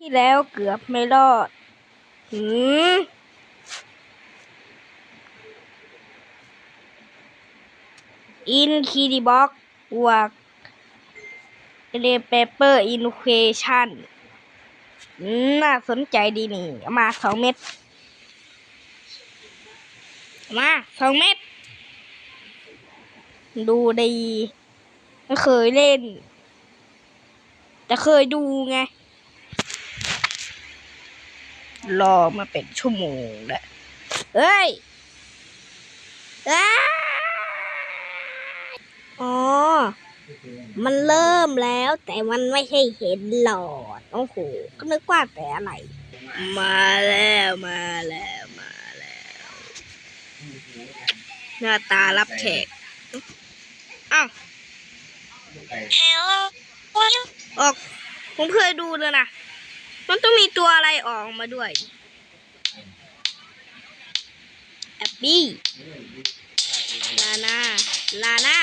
ที่แล้วเกือบไม่รอด หืม อินคีดีบ็อกวกเรเปเปอร์อินเคชันน่าสนใจดีนี่ มาสองเม็ด มาสองเม็ด ดูดี ไม่เคยเล่น แต่เคยดูไง รอมาเป็นชั่วโมงแล้วเฮ้ยอ้าอ๋อ มันเริ่มแล้วแต่มันไม่ใช่เห็นหลอด โอ้โห ก็นึกว่าแต่อะไร มาแล้วมาแล้วมาแล้ว หน้าตารับแขกอ้าวออกผมเคยดูเลยนะ มันต้องมีตัวอะไรออกมาด้วยแอบบี้ลาน่าลาน่า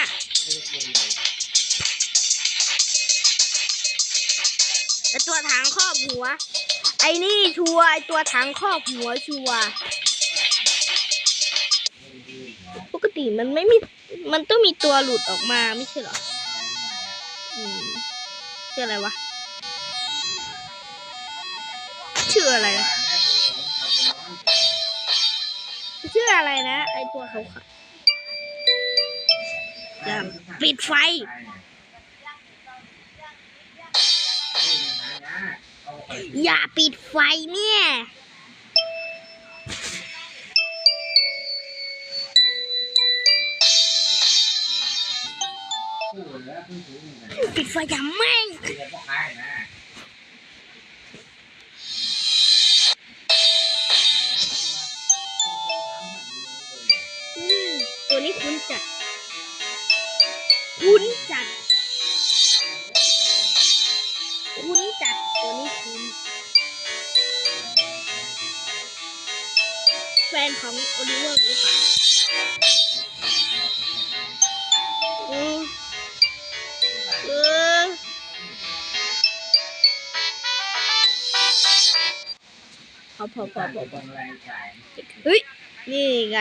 ไอตัวถังครอบหัว ไอ้นี่ชัวไอตัวถังครอบหัวชัวปกติมันไม่มี มันต้องมีตัวหลุดออกมาไม่ใช่หรออืมชื่ออะไรวะ ชื่ออะไรชื่ออะไรนะ ไอตัวเขาขาวๆอย่าปิดไฟ อย่าปิดไฟเนี่ยปิดไฟอย่าไหม่อื คุ้นจัด คุ้นจัดตัวนี้คุ้นแฟนของโอลิเวอร์หรือเปล่าอืมเออพอพอพอพอพอเฮ้ย นี่ไง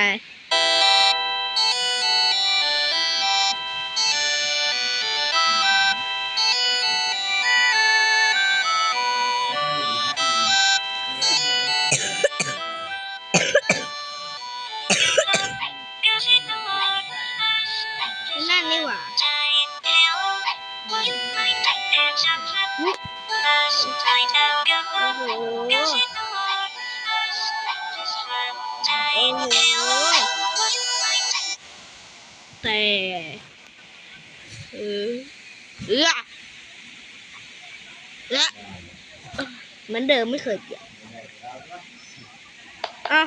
นั่นนี่หว่าโอ้โหโอ้โหแต่เออเออเออเหมือนเดิมไม่เคยเปลี่ยนเอ้า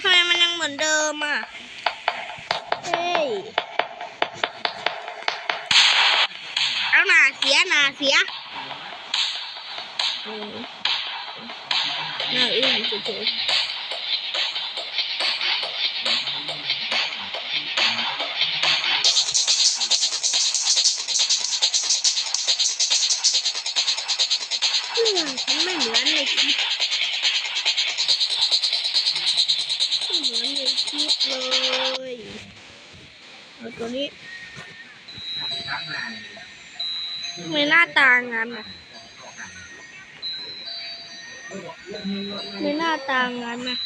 ทำไมมันยังเหมือนเดิมอะ เฮ้ย เสียหนาเสียอืมหน้าอึ้งเฉยๆเครื่องฉัน ไม่เหมือนในคลิปไม่เหมือนในคลิปเลยเอาตัวนี้ทำไม่หน้าตางั้นอะไม่หน้าตางั้นนะ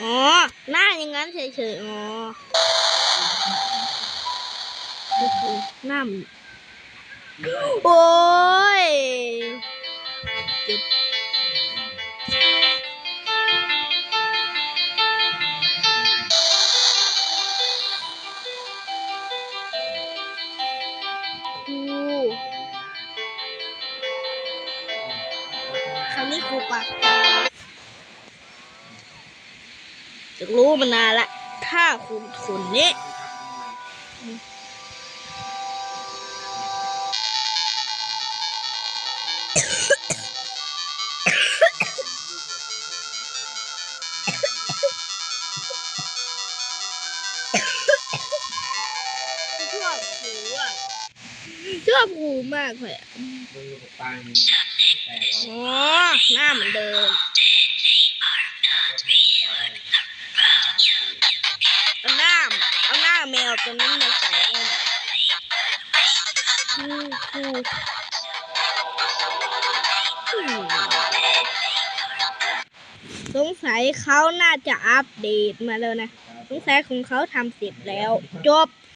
อ๋อ หน้าอย่างนั้นเฉยๆ อ๋อโอ้โหหน้ามันโอ้ คำนี้ครูปากกาจะรู้มานานละ ถ้าคุณคนนี้ชอบหูอะชอบหูคูลมากเลย อะมือกับตังแต่เราอ๋อหน้าเหมือนเดิมเอาหน้าเอาหน้าแมวตัวนี้มาใส่เองคูคูสงสัยเขาน่าจะอัปเดตมาแล้วนะ สงสัยของเขาทำเสร็จแล้ว จบ